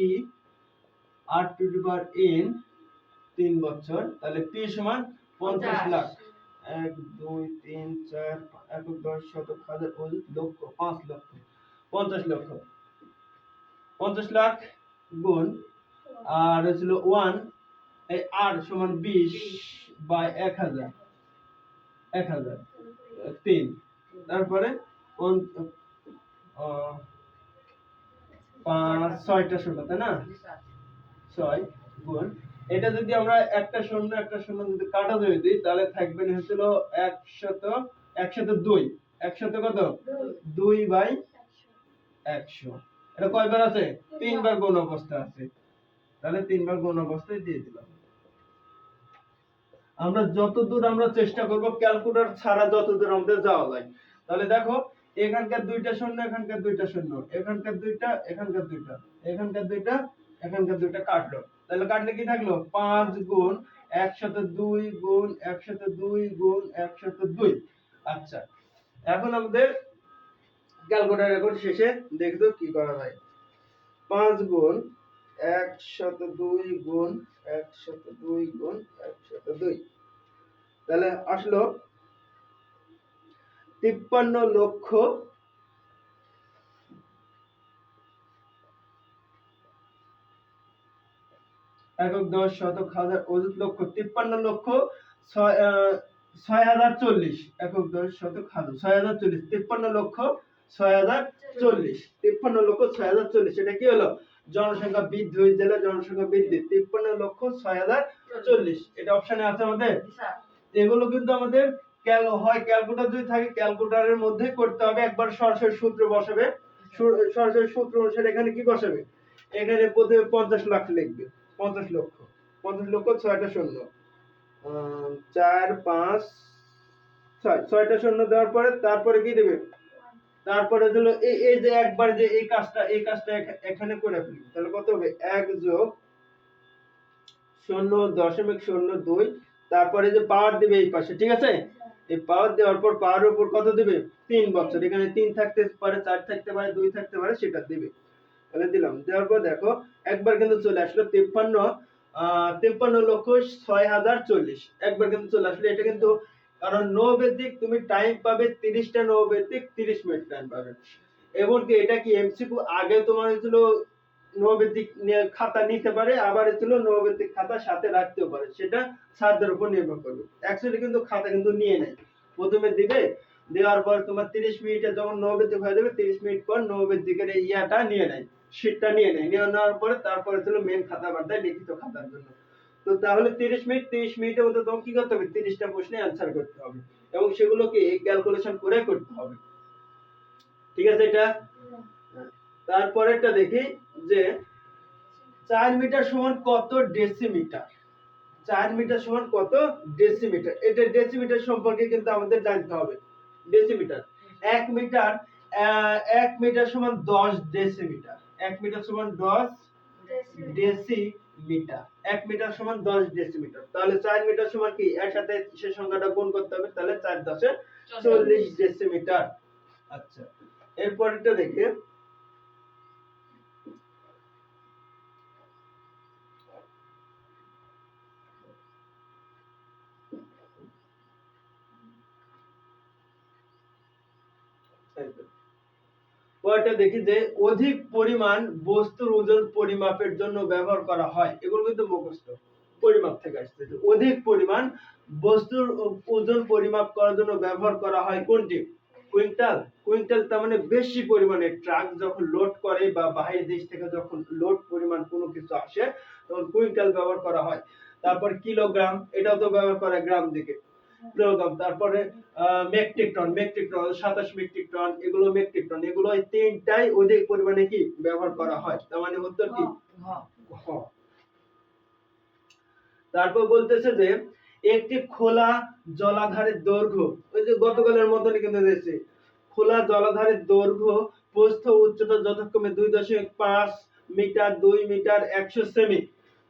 P R to the power N তিন বছর তাহলে পি সমান পঞ্চাশ লাখ। এক দুই তিন চার একক দশ শতক হাজার লক্ষ পাঁচ লক্ষ পঞ্চাশ লক্ষ। পঞ্চাশ লাখ গুণ আর হচ্ছিল ওয়ান এই আর সমান বিশ বাই এক হাজার এক হাজার তিন। তারপরে পাঁচ, ছয়টা শূন্য, তাই না? ছয়, গুণ। এটা যদি আমরা একটা শূন্য একটা শূন্য যদি কাটা ধরে দিই, তাহলে থাকবে হচ্ছিল একশত একশত দুই। একশত কত? দুই বাই একশো। এটা কয়বার আছে? তিনবার গুণ অবস্থা আছে। তাহলে তিনবার গুণ অবস্থায় দিয়ে দিলাম। আমরা যতদূর আমরা চেষ্টা করব, ক্যালকুলেটর ছাড়া যতদূর আমাদের যাওয়া যায়। তাহলে দেখো এখানকার দুইটা শূন্য, এখানকার দুইটা শূন্য, এখানকার দুইটা এখানকার দুইটা এখানকার দুইটা এখানকার দুইটা কাটলো। তাহলে কাটলে কি থাকল? পাঁচ গুণ একসাথে দুই গুণ একসাথে দুই গুণ একসাথে দুই। আচ্ছা এখন আমাদের ক্যালকুলেটর এখন শেষে দেখব কি করা যায়। পাঁচ গুণ একশত দুই গুণ একশত দুই গুণ একশত দুই। তাহলে আসলো তিপ্পান্ন লক্ষ একক দশ শতক হাজার অযুত লক্ষ তিপ্পান্ন লক্ষ ছয় হাজার চল্লিশ একক দশ শতক হাজার ছয় হাজার চল্লিশ তিপ্পান্ন লক্ষ ছয় হাজার চল্লিশ তিপ্পান্ন লক্ষ ছয় হাজার চল্লিশ এটা কি হলো? জনসংখ্যা বৃদ্ধি হয়ে জেলা জনসংখ্যা বৃদ্ধি তিপ্পান্ন লক্ষ ছয় হাজার চল্লিশ এটা অপশনে আছে আমাদের? এগুলো কিন্তু আমাদের ক্যাল- হয় ক্যালকুলেটর যদি থাকে, ক্যালকুলেটরের মধ্যে করতে হবে, একবার সরাসরি সূত্র বসাবে। সরাসরি সূত্র অনুসারে এখানে কি বসাবে? এখানে প্রথমে পঞ্চাশ লাখ লিখবে, পঞ্চাশ লক্ষ। পঞ্চাশ লক্ষ, ছয়টা শূন্য। চার, পাঁচ, ছয়, ছয়টা শূন্য দেওয়ার পরে তারপরে কি দেবে? তারপরে হলো এই এই যে একবার যে এই কাজটা এই কাজটা এখানে করে ফেলবে। তাহলে কত হবে? এক যোগ শূন্য দশমিক শূন্য দুই তারপরে যে পাওয়ার দিবে এই পাশে, ঠিক আছে? এই পাওয়ার দেওয়ার পর পাওয়ার উপর কত দিবে? তিন বছর। এখানে তিন থাকতে পারে, চার থাকতে পারে, দুই থাকতে পারে, সেটা দিবে। তাহলে দিলাম। দেওয়ার পর দেখো, একবার কিন্তু চলে আসলো তিপ্পান্ন তিপ্পান্ন লক্ষ ছয় হাজার চল্লিশ। একবার কিন্তু চলে আসলো। এটা কিন্তু কারণ নৌবেদিক তুমি টাইম পাবে তিরিশটা নৌবেদিক তিরিশ মিনিট টাইম পাবে। এমনকি এটা কি এমসিকিউ আগে তোমার হয়েছিল নৌবেদিক খাতা নিতে পারে, আবার হচ্ছিল নৌবেদিক খাতা সাথে রাখতেও পারে। সেটা স্যারদের উপর নির্ভর করবে। অ্যাকচুয়ালি কিন্তু খাতা কিন্তু নিয়ে নেয়। প্রথমে দিবে, দেওয়ার পর তোমার তিরিশ মিনিটে যখন নৌবেদিক হয়ে যাবে, তিরিশ মিনিট পর নৌবেদিকের এই ইয়াটা নিয়ে নেয় শীটটা নিয়ে নেয়। নিয়ে নেওয়ার পরে তারপরে ছিল মেন খাতা বার্তায় লিখিত খাতার জন্য। তো তাহলে তিরিশ মিনিট, তিরিশ মিনিটের মধ্যে তোমাকে কি করতে হবে? তিরিশটা প্রশ্নে অ্যান্সার করতে হবে। এবং সেগুলোকে ক্যালকুলেশন করে করতে হবে। ঠিক আছে এটা? তারপরেরটা দেখি যে চার মিটার সমান কত ডেসিমিটার? চার মিটার সমান কত ডেসিমিটার? এটা ডেসিমিটার সম্পর্কে কিন্তু আমাদের জানতে হবে। ডেসিমিটার। এক মিটার এক মিটার সমান দশ ডেসিমিটার। এক মিটার সমান দশ ডেসিমিটার। এক মিটার সমান দশ ডেসিমিটার। তাহলে চার মিটার সমান কি? এর সাথে সে সংখ্যাটা গুণ করতে হবে তাহলে চার দশে চল্লিশ। ডেসিমিটার। আচ্ছা। এরপরটা দেখে। পরেরটা দেখি যে অধিক পরিমাণ বস্তুর ওজন পরিমাপের জন্য ব্যবহার করা হয়। এগুলো কিন্তু মুখস্থ। পরিমাপ থেকে আসছে অধিক পরিমাণ বস্তুর ওজন পরিমাপ করার জন্য ব্যবহার করা হয় কোনটি? কুইন্টাল। কুইন্টাল তার মানে বেশি পরিমাণে ট্রাক যখন লোড করে বা বাহির দেশ থেকে যখন লোড পরিমাণ কোনো কিছু আসে, তখন কুইন্টাল ব্যবহার করা হয়। তারপর কিলোগ্রাম, এটাও তো ব্যবহার করা গ্রাম দিকে। কিলোগ্রাম তারপরে মেট্রিক টন মেট্রিক টন সাতাশ মেট্রিক টন এগুলো মেট্রিক টন এগুলো এই তিনটাই অধিক পরিমাণে কি ব্যবহার করা হয়? তার মানে উত্তর কি? হ। তারপর বলতেছে যে একটি খোলা জলাধারের দৈর্ঘ্য ওই যে গতকালের মতনই কিন্তু দিয়েছে খোলা জলাধারের দৈর্ঘ্য প্রস্থ উচ্চতা যথাক্রমে দুই দশমিক পাঁচ মিটার দুই মিটার একশো সেমি।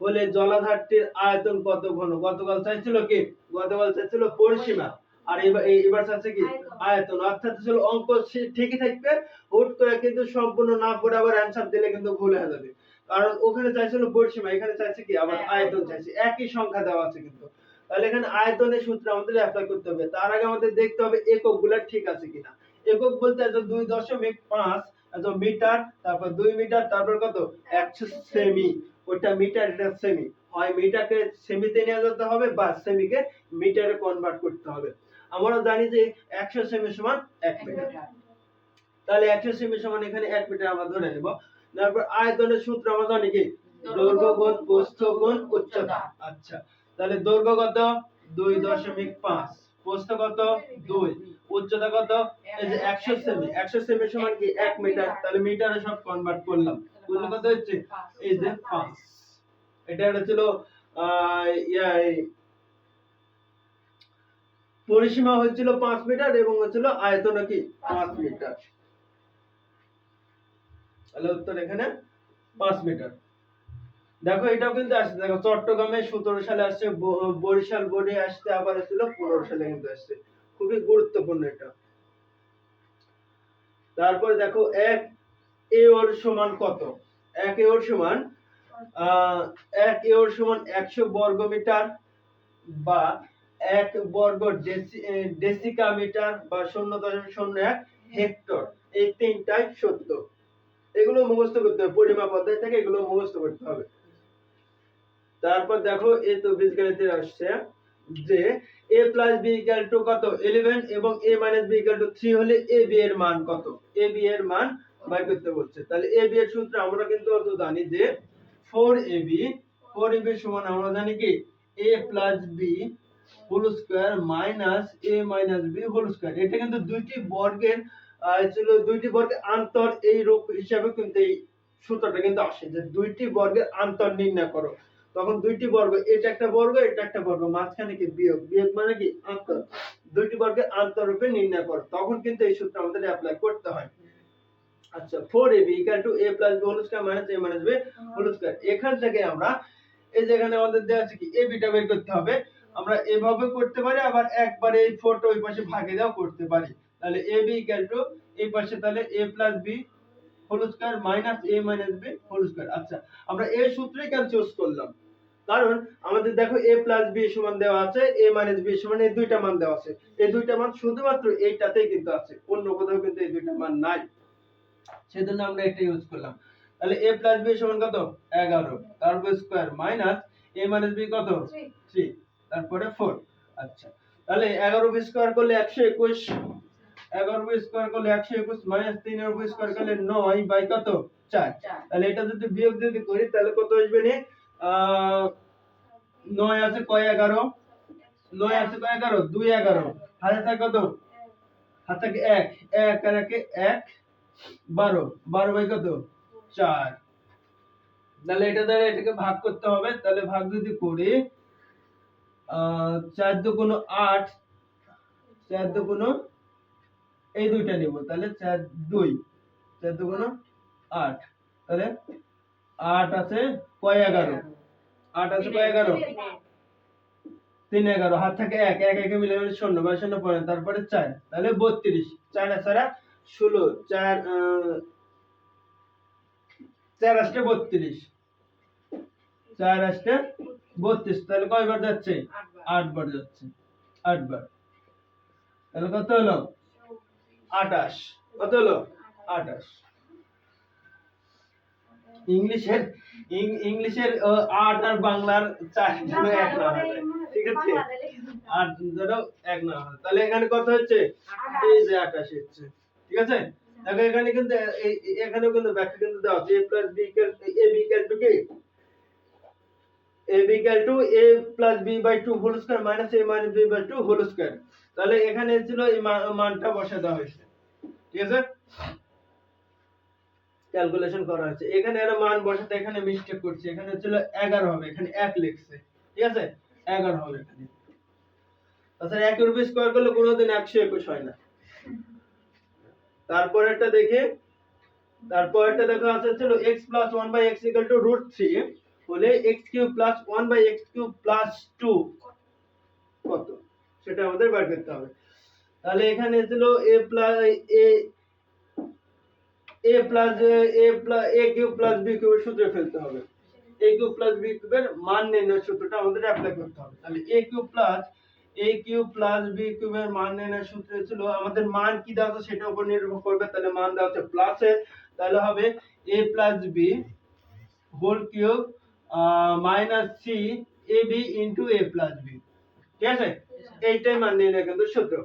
হলে জলাধারটির আয়তন কত ঘন? গতকাল চাইছিল কি? গতকাল চাইছিল পরিসীমা। আর এবার এবার চাচ্ছে কি? আয়তন। অর্থাৎ ছিল অঙ্ক ঠিকই থাকবে হুট করে কিন্তু সম্পূর্ণ না পড়ে আবার অ্যান্সার দিলে কিন্তু ভুল হয়ে যাবে। কারণ ওখানে চাইছিল পরিসীমা এখানে চাইছে কি? আবার হ্যাঁ, আয়তন। চাইছে। একই সংখ্যা দেওয়া আছে কিন্তু। তাহলে এখানে আয়তনের সূত্র আমাদের অ্যাপ্লাই করতে হবে। তার আগে আমাদের দেখতে হবে একক ঠিক আছে কিনা। একক বলতে আছে দুই দশমিক পাঁচ মিটার তারপর দুই মিটার তারপর কত? একশো সেমি। ওটা মিটার এটা সেমি হয় মিটারকে সেমিতে নিয়ে যেতে হবে বা সেমিকে মিটারে কনভার্ট করতে হবে। আমরা জানি যে একশো সেমি সমান এক মিটার তাহলে একশো সেমি সমান এখানে এক মিটার আমরা ধরে নেব। তারপর আয়তনের সূত্র আমরা জানি কি? দৈর্ঘ্য গুণ প্রস্থ গুণ উচ্চতা। আচ্ছা তাহলে দৈর্ঘ্য কত? দুই দশমিক পাঁচ। প্রস্থ কত? দুই। উচ্চতা কত? এই যে একশো সেমি। একশো সেমি সমান কি? এক মিটার। তাহলে মিটারে সব কনভার্ট করলাম। করলে কত হচ্ছে? এই যে পাঁচ। এটা একটা ছিল পরিসীমা হচ্ছিল পাঁচ মিটার এবং হচ্ছিল আয়তন কি? পাঁচ মিটার। তাহলে উত্তর এখানে পাঁচ মিটার। দেখো, এটাও কিন্তু আসছে। দেখো, চট্টগ্রামে সতেরো সালে আসছে বরিশাল বোর্ডে আসছে, আবার আসছিল পনেরো সালে কিন্তু আসছে। খুবই গুরুত্বপূর্ণ এটা। তারপরে দেখো, এক এ ওর সমান কত? এক এ ওর সমান এক সমান একশো বর্গ মিটার বা এক বর্গ ডেসিকা মিটার বা শূন্য দশমিক শূন্য এক হেক্টর। এই তিনটাই সত্য। এগুলো মুখস্থ করতে হবে, পরিমাপ অধ্যায় থেকে এগুলো মুখস্থ করতে হবে। তারপর দেখো এই তো বীজগণিতে আসছে যে a plus B equal to কত? 11 এবং a minus B equal to 3 হলে a, b এর মান কত? a, b এর মান বের করতে বলছে। তাহলে a, b এর সূত্র আমরা কিন্তু অত জানি যে 4ab 4ab সমান আমরা জানি কি? a plus b whole square minus a minus b whole square এটা কিন্তু দুইটি বর্গের ছিল দুইটি বর্গের আন্তর এই রূপ হিসাবে কিন্তু এই সূত্রটা কিন্তু আসে যে দুইটি বর্গের আন্তর নির্ণয় করো। তখন দুইটি বর্গ, এটা একটা বর্গ, এটা একটা বর্গ, মাঝখানে কি বিয়োগ? বিয়োগ মানে কি? আন্তর। দুইটি বর্গের আন্তর রূপে নির্ণয় করো। তখন কিন্তু এই সূত্র আমাদের অ্যাপ্লাই করতে হয়। আচ্ছা four A B equal to A plus square minus minus square এখান থেকে আমরা, এই যেখানে আমাদের দেওয়া আছে কি? বিটা বের করতে হবে। আমরা এভাবে করতে পারি, আবার একবারে এই ফোরটা ওই পাশে ভাগে দাও করতে পারি। তাহলে ইকাল টু এই পাশে তাহলে A plus B whole square minus A minus B whole square আচ্ছা আমরা এই সূত্রই কেন চুজ করলাম? কারণ আমাদের দেখো এ প্লাস বি সমান দেওয়া আছে এ মাইনাস বি সমান এই দুইটা মান দেওয়া আছে। এই দুইটা মান শুধুমাত্র এইটাতেই কিন্তু আছে অন্য কোথাও কিন্তু এই দুইটা মান নাই। সেজন্য আমরা এটা ইউজ করলাম। তাহলে এ প্লাস বি সমান কত? এগারো। তারপর square minus A minus B কত? থ্রি তারপরে ফোর আচ্ছা। তাহলে এগারো বি স্কোয়ার করলে একশো একুশ। এগারো বি স্কোয়ার করলে একশো একুশ মাইনাস তিনের বি স্কোয়ার করলে নয় বাই কত? চার। তাহলে এটা যদি বিয়োগ যদি করি তাহলে কত আসবে নি? আহ, নয় আছে কয় এগারো? নয় আছে কয় এগারো? দুই এগারো। হাতে থাকে কত? হাতে থাকে এক। এক আর একে এক, বারো। বারো বাই কত? চার। তাহলে এটা দ্বারা এটাকে ভাগ করতে হবে। তাহলে ভাগ যদি করি চার দুগুণ আট, চার দুগুণ এই দুইটা নিব। তাহলে চার দুই, চার দুগুণ আট। তাহলে আট আছে, কয় এগারো? আট আছে, কয় এগারো? তিন এগারো, হাত থেকে এক এক, একে মিলে মিলে শূন্য, বা শূন্য পয়েন্ট, তারপরে চার, তাহলে বত্রিশ, চার ছাড়া ষোলো, চার চার আসতে বত্রিশ, চার আসতে বত্রিশ, তাহলে কয়বার যাচ্ছে? আটবার যাচ্ছে, আটবার, তাহলে কত হলো? আটাশ, কত হলো? আটাশ ইংলিশের ইংলিশের আহ, আট আর বাংলার এক না ঠিক আছে? আট যেন এক না তাহলে এখানে কত হচ্ছে? এই যে আটাশ হচ্ছে। ঠিক আছে? দেখো এখানে কিন্তু এখানেও কিন্তু ব্যাখ্যা কিন্তু দেওয়া আছে। A plus B A B to কি? Equal to a plus b by 2 whole square minus a minus b by 2 whole square তাহলে এখানে ছিল এই মানটা বসে দেওয়া হয়েছে। ঠিক আছে? ক্যালকুলেশন করা হয়েছে। এখানে এর মান বসাতে, এখানে মিস্টেক করছে। এখানে ছিল 11 হবে, এখানে 1 লিখছে। ঠিক আছে? 11 হবে এখানে। তাছাড়া 1 রুপি স্কয়ার করলে কোনোদিন 121 হয় না। তারপরেরটা দেখে। তারপরেরটা দেখা, আছে ছিল x 1 by x equal to root 3 হলে x cube plus 1 by x cube plus 2 কত? সেটা আমাদের বের করতে হবে। তাহলে এখানে ছিল a a A plus A plus A cube plus B কিউবের সূত্রে ফেলতে হবে। এ কিউ প্লাস বি কিউবের মান নির্ণয়ের সূত্রটা আমাদের অ্যাপ্লাই করতে হবে। তাহলে A cube plus A cube plus B কিউবের মান নির্ণয়ের সূত্র ছিল আমাদের মান কি দেওয়া আছে সেটার উপর নির্ভর করবে। তাহলে মান দেওয়া আছে প্লাসে তাহলে হবে A plus B whole cube minus C A B into A plus B ঠিক আছে। এইটাই মান নির্ণয় কিন্তু সূত্র।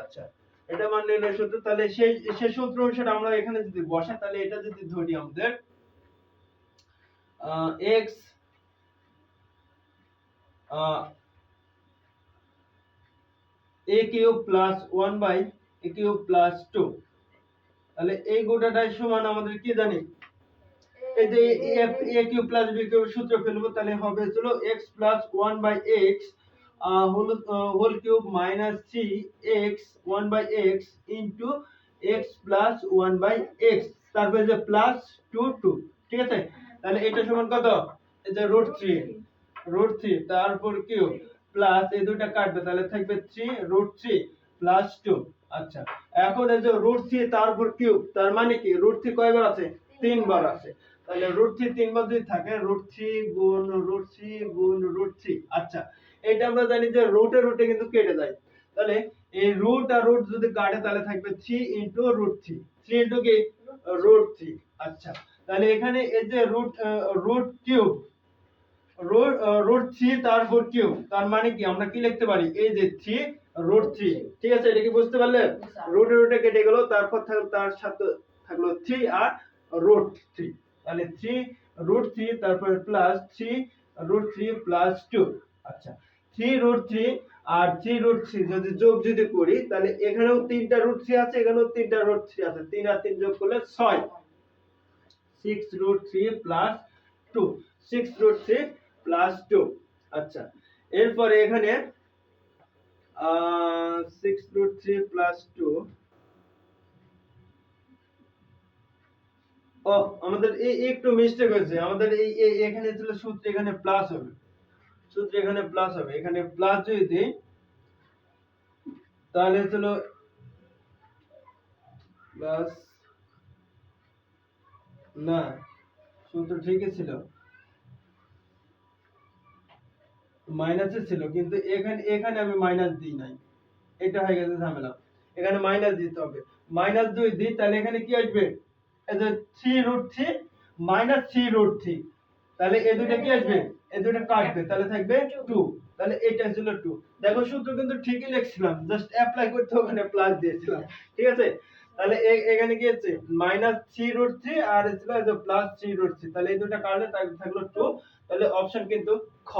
আচ্ছা। এটা মান নির্ণয় সূত্র তাহলে সেই সেই সূত্র অনুসারে আমরা এখানে যদি বসাই, তাহলে এটা যদি ধরি আমাদের X A cube plus one by A cube plus two তাহলে এই গোটাটাই সমান আমাদের কি জানি? এই যে A cube plus B cube সূত্র ফেলব, তাহলে হবে হলো X plus one by X whole cube minus three X one by X into X plus one by X তারপরে যে প্লাস টু টু ঠিক আছে? তাহলে এটা সমান কত? যে রুট থ্রি রুট থ্রি তারপর কিউব প্লাস এই দুটা কাটবে, তাহলে থাকবে three root three plus two আচ্ছা। এখন এই যে রুট থ্রি তারপর কিউব তার মানে কি? রুট থ্রি কয়বার আছে? তিনবার আছে। তাহলে রুট থ্রি তিনবার যদি থাকে রুট থ্রি গুণ রুট থ্রি গুণ রুট থ্রি আচ্ছা। এটা আমরা জানি যে রুটে রুটে কিন্তু কেটে যায়। তাহলে এই রুট আর রুট যদি কাটে, তাহলে থাকবে three into root three three into কি? রুট থ্রি আচ্ছা তাহলে এখানে এই যে root root cube root root three তারপর কিউব তার মানে কি? আমরা কি লিখতে পারি? এই যে থ্রি রুট থ্রি ঠিক আছে, এটা কি বুঝতে পারলে? রুটে রুটে কেটে গেল, তারপর থাকল তার সাথে থাকল থ্রি আর রুট থ্রি তাহলে থ্রি রুট থ্রি তারপরে plus three root three plus two আচ্ছা থ্রি রুট থ্রি আর থ্রি রুট থ্রি যদি যোগ যদি করি, তাহলে এখানেও তিনটা রুট থ্রি আছে, এখানেও তিনটা রুট থ্রি আছে। তিন আর তিন যোগ করলে ছয়। Six root three plus two six root three plus two আচ্ছা এরপরে এখানে six root three plus two ও, আমাদের এই একটু মিস্টেক হয়েছে। আমাদের এই- এখানে ছিল সূত্র, এখানে প্লাস হবে। সূত্র এখানে প্লাস হবে। এখানে প্লাস যদি দিই, তাহলে ছিল প্লাস না, সূত্র ঠিকই ছিল। মাইনাসে ছিল, কিন্তু এখানে এখানে আমি মাইনাস দিই নাই। এটা হয়ে গেছে ঝামেলা। এখানে মাইনাস দিতে হবে। মাইনাস দুই দিই, তাহলে এখানে কি আসবে? Three root three minus three root three তাহলে এই দুটো কি আসবে? এই দুটো কাটবে তাহলে থাকবে টু তাহলে এটা ছিল টু দেখো সূত্র কিন্তু ঠিকই লিখছিলাম জাস্ট অ্যাপ্লাই করতে ওখানে প্লাস দিয়েছিলাম। ঠিক আছে? তাহলে এখানে কি হচ্ছে? মাইনাস থ্রি রুট থ্রি আর ছিল প্লাস থ্রি রুট থ্রি তাহলে এই দুটো কারণে থাকল টু তাহলে অপশন কিন্তু খ।